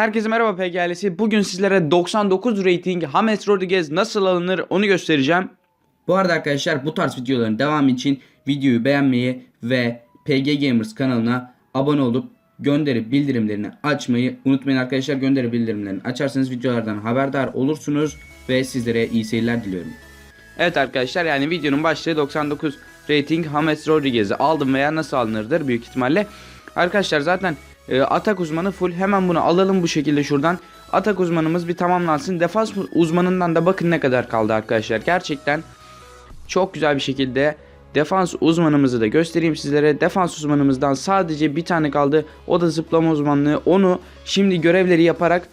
Herkese merhaba PGL'si. Bugün sizlere 99 rating James Rodriguez nasıl alınır onu göstereceğim. Bu arada arkadaşlar bu tarz videoların devamı için videoyu beğenmeyi ve PG Gamers kanalına abone olup gönderi bildirimlerini açmayı unutmayın arkadaşlar. Gönderi bildirimlerini açarsanız videolardan haberdar olursunuz ve sizlere iyi seyirler diliyorum. Evet arkadaşlar yani videonun başlığı 99 rating James Rodriguez'i aldım veya nasıl alınırdır büyük ihtimalle. Arkadaşlar zaten e, atak uzmanı full hemen bunu alalım bu şekilde şuradan. Atak uzmanımız bir tamamlansın. Defans uzmanından da bakın ne kadar kaldı arkadaşlar. Gerçekten çok güzel bir şekilde defans uzmanımızı da göstereyim sizlere. Defans uzmanımızdan sadece bir tane kaldı. O da zıplama uzmanlığı. Onu şimdi görevleri yaparak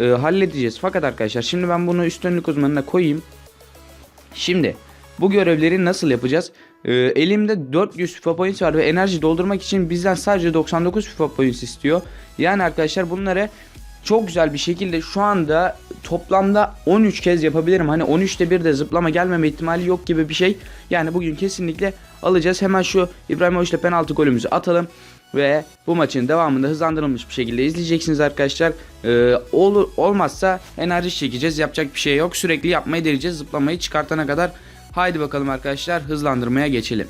e, halledeceğiz. Fakat arkadaşlar şimdi ben bunu üstünlük uzmanına koyayım. Şimdi bu görevleri nasıl yapacağız? Ee, elimde 400 FIFA points var ve enerji doldurmak için bizden sadece 99 FIFA points istiyor. Yani arkadaşlar bunları çok güzel bir şekilde şu anda toplamda 13 kez yapabilirim. Hani 13'te bir de zıplama gelmeme ihtimali yok gibi bir şey. Yani bugün kesinlikle alacağız. Hemen şu İbrahimovic'le penaltı golümüzü atalım. Ve bu maçın devamında hızlandırılmış bir şekilde izleyeceksiniz arkadaşlar. Ee, olur olmazsa enerji çekeceğiz. Yapacak bir şey yok. Sürekli yapmayı deneyeceğiz. Zıplamayı çıkartana kadar. Haydi bakalım arkadaşlar hızlandırmaya geçelim.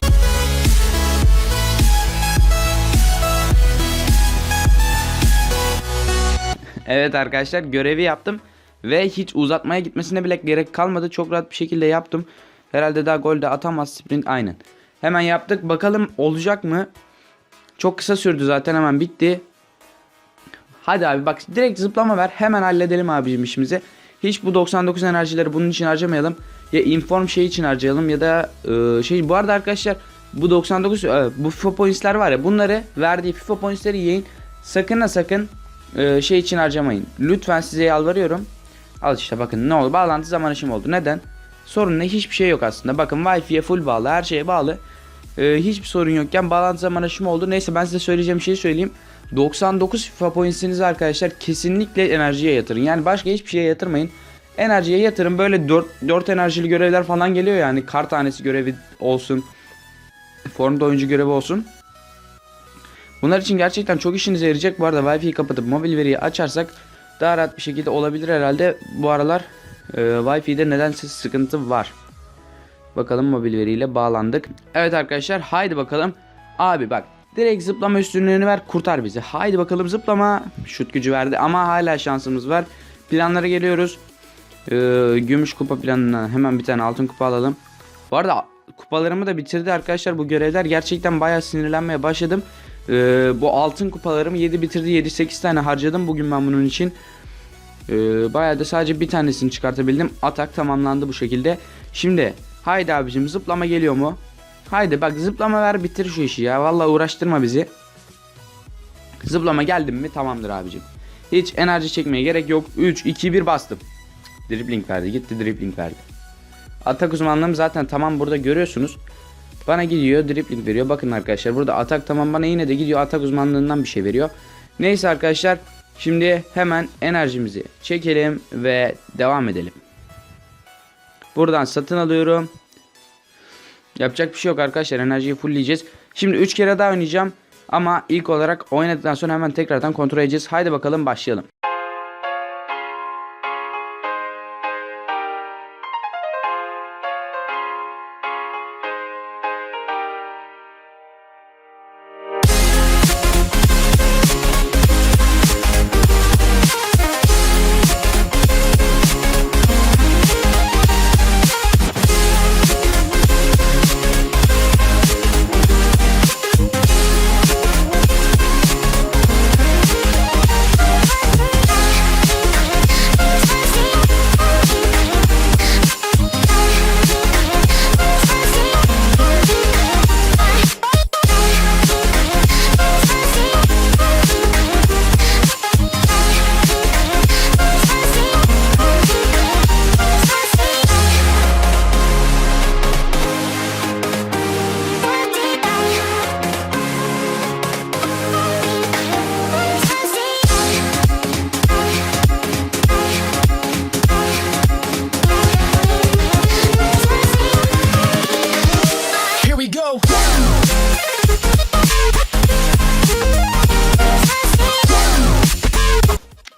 Evet arkadaşlar görevi yaptım ve hiç uzatmaya gitmesine bile gerek kalmadı. Çok rahat bir şekilde yaptım. Herhalde daha gol de atamaz sprint aynen. Hemen yaptık bakalım olacak mı? Çok kısa sürdü zaten hemen bitti. Hadi abi bak direkt zıplama ver hemen halledelim abicim işimizi. Hiç bu 99 enerjileri bunun için harcamayalım. Ya inform şey için harcayalım ya da e, şey bu arada arkadaşlar bu 99 e, bu FIFA points'ler var ya bunları verdiği FIFA points'leri yiyin. Sakın ha sakın e, şey için harcamayın. Lütfen size yalvarıyorum. Al işte bakın ne oldu bağlantı zaman işim oldu. Neden? Sorun ne hiçbir şey yok aslında. Bakın Wi-Fi'ye full bağlı her şeye bağlı. E, hiçbir sorun yokken bağlantı zaman aşımı oldu. Neyse ben size söyleyeceğim şeyi söyleyeyim. 99 FIFA points'inizi arkadaşlar kesinlikle enerjiye yatırın. Yani başka hiçbir şeye yatırmayın. Enerjiye yatırın. Böyle 4, 4 enerjili görevler falan geliyor yani. Kar tanesi görevi olsun. Formda oyuncu görevi olsun. Bunlar için gerçekten çok işinize yarayacak. Bu arada Wi-Fi'yi kapatıp mobil veriyi açarsak daha rahat bir şekilde olabilir herhalde. Bu aralar e, Wi-Fi'de nedense sıkıntı var. Bakalım mobil veriyle bağlandık. Evet arkadaşlar haydi bakalım. Abi bak direkt zıplama üstünlüğünü ver kurtar bizi. Haydi bakalım zıplama. Şut gücü verdi ama hala şansımız var. Planlara geliyoruz. Ee, gümüş kupa planından hemen bir tane altın kupa alalım. Bu arada kupalarımı da bitirdi arkadaşlar bu görevler. Gerçekten bayağı sinirlenmeye başladım. Ee, bu altın kupalarımı 7 bitirdi. 7-8 tane harcadım bugün ben bunun için. Ee, bayağı da sadece bir tanesini çıkartabildim. Atak tamamlandı bu şekilde. Şimdi haydi abicim zıplama geliyor mu? Haydi bak zıplama ver bitir şu işi ya. Vallahi uğraştırma bizi. Zıplama geldim mi tamamdır abicim. Hiç enerji çekmeye gerek yok. 3, 2, 1 bastım. Dribbling verdi. Gitti dribbling verdi. Atak uzmanlığım zaten tamam burada görüyorsunuz. Bana gidiyor dribbling veriyor. Bakın arkadaşlar burada atak tamam bana yine de gidiyor atak uzmanlığından bir şey veriyor. Neyse arkadaşlar şimdi hemen enerjimizi çekelim ve devam edelim. Buradan satın alıyorum. Yapacak bir şey yok arkadaşlar enerjiyi fullleyeceğiz. Şimdi 3 kere daha oynayacağım. Ama ilk olarak oynadıktan sonra hemen tekrardan kontrol edeceğiz. Haydi bakalım başlayalım.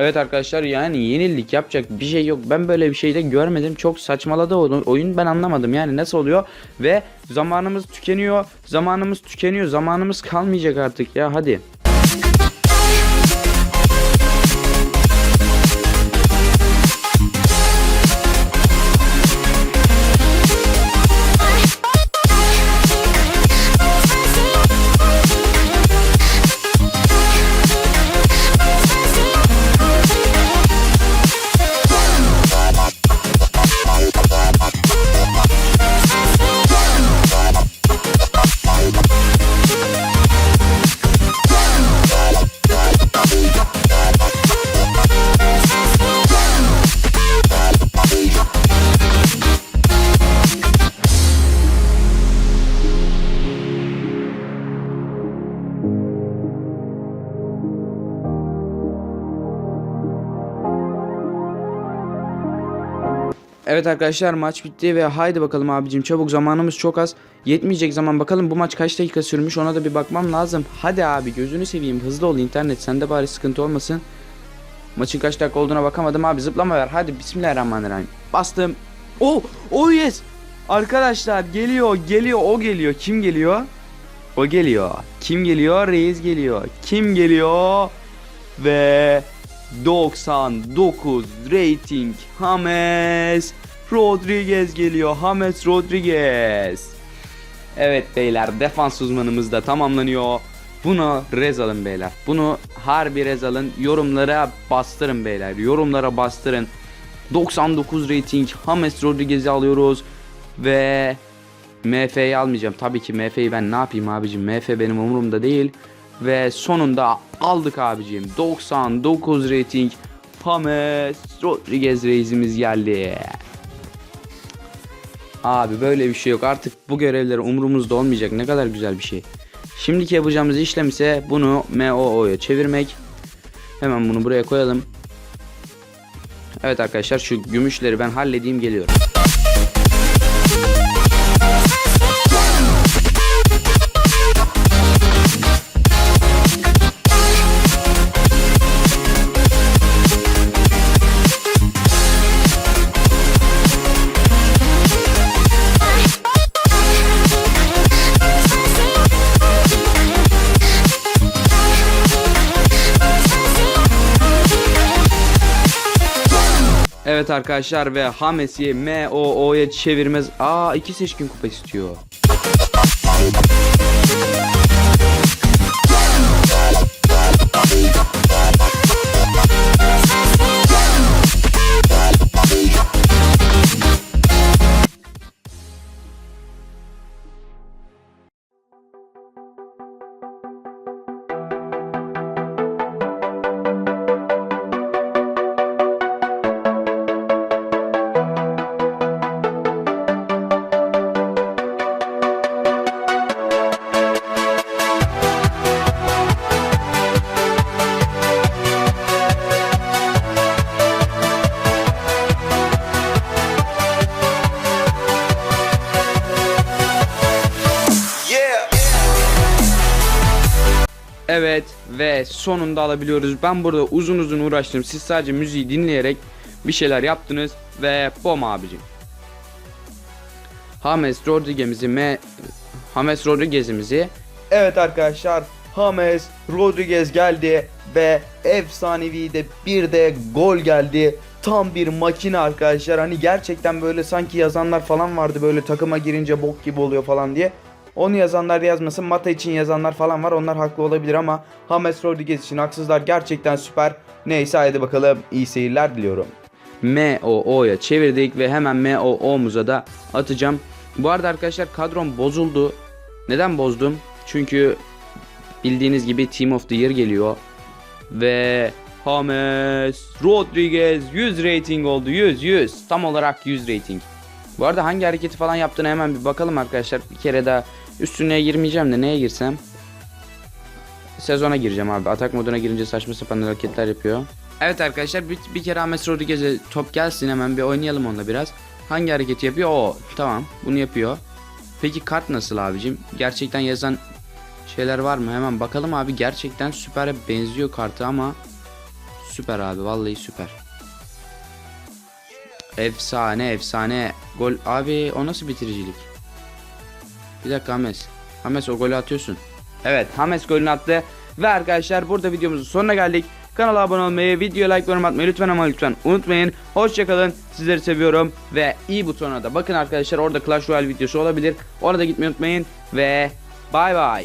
Evet arkadaşlar yani yenilik yapacak bir şey yok. Ben böyle bir şey de görmedim. Çok saçmaladı oyun. Ben anlamadım yani nasıl oluyor. Ve zamanımız tükeniyor. Zamanımız tükeniyor. Zamanımız kalmayacak artık ya hadi. Evet arkadaşlar maç bitti ve haydi bakalım abicim çabuk zamanımız çok az. Yetmeyecek zaman bakalım bu maç kaç dakika sürmüş ona da bir bakmam lazım. Hadi abi gözünü seveyim hızlı ol internet sende bari sıkıntı olmasın. Maçın kaç dakika olduğuna bakamadım abi zıplama ver hadi bismillahirrahmanirrahim. Bastım. Oh oh yes. Arkadaşlar geliyor geliyor o geliyor kim geliyor? O geliyor. Kim geliyor? Reis geliyor. Kim geliyor? Ve 99 rating James Rodriguez geliyor. James Rodriguez. Evet beyler defans uzmanımız da tamamlanıyor. Bunu rez alın beyler. Bunu harbi rez alın. Yorumlara bastırın beyler. Yorumlara bastırın. 99 rating James Rodriguez'i alıyoruz. Ve MF'yi almayacağım. Tabii ki MF'yi ben ne yapayım abicim? MF benim umurumda değil. Ve sonunda aldık abicim. 99 rating James Rodriguez reisimiz geldi. Abi böyle bir şey yok. Artık bu görevler umurumuzda olmayacak. Ne kadar güzel bir şey. Şimdiki yapacağımız işlem ise bunu MOO'ya çevirmek. Hemen bunu buraya koyalım. Evet arkadaşlar şu gümüşleri ben halledeyim geliyorum. Evet arkadaşlar ve Hames'i MOO'ya çevirmez. Aa iki seçkin kupa istiyor. Evet ve sonunda alabiliyoruz. Ben burada uzun uzun uğraştım. Siz sadece müziği dinleyerek bir şeyler yaptınız ve bom abicim. James Rodriguez'imizi me James Rodriguez'imizi Evet arkadaşlar James Rodriguez geldi ve efsanevi de bir de gol geldi. Tam bir makine arkadaşlar. Hani gerçekten böyle sanki yazanlar falan vardı böyle takıma girince bok gibi oluyor falan diye. Onu yazanlar yazmasın. Mata için yazanlar falan var. Onlar haklı olabilir ama James Rodriguez için haksızlar. Gerçekten süper. Neyse haydi bakalım iyi seyirler diliyorum. MOO'ya çevirdik ve hemen MOO'muza da atacağım. Bu arada arkadaşlar kadrom bozuldu. Neden bozdum? Çünkü bildiğiniz gibi Team of the Year geliyor. Ve James Rodriguez 100 rating oldu. 100 100. Tam olarak 100 rating. Bu arada hangi hareketi falan yaptığını hemen bir bakalım arkadaşlar. Bir kere daha üstüne girmeyeceğim de neye girsem? Sezona gireceğim abi. Atak moduna girince saçma sapan hareketler yapıyor. Evet arkadaşlar bir, bir kere Ahmet Rodriguez'e top gelsin hemen bir oynayalım onunla biraz. Hangi hareketi yapıyor? O tamam bunu yapıyor. Peki kart nasıl abicim? Gerçekten yazan şeyler var mı? Hemen bakalım abi gerçekten süpere benziyor kartı ama süper abi vallahi süper. Efsane efsane. Gol abi o nasıl bitiricilik? Bir dakika Hames. Hames o golü atıyorsun. Evet Hames golünü attı. Ve arkadaşlar burada videomuzun sonuna geldik. Kanala abone olmayı, videoya like yorum atmayı lütfen ama lütfen unutmayın. Hoşçakalın. Sizleri seviyorum. Ve iyi butonuna da bakın arkadaşlar orada Clash Royale videosu olabilir. Orada gitmeyi unutmayın. Ve bay bay.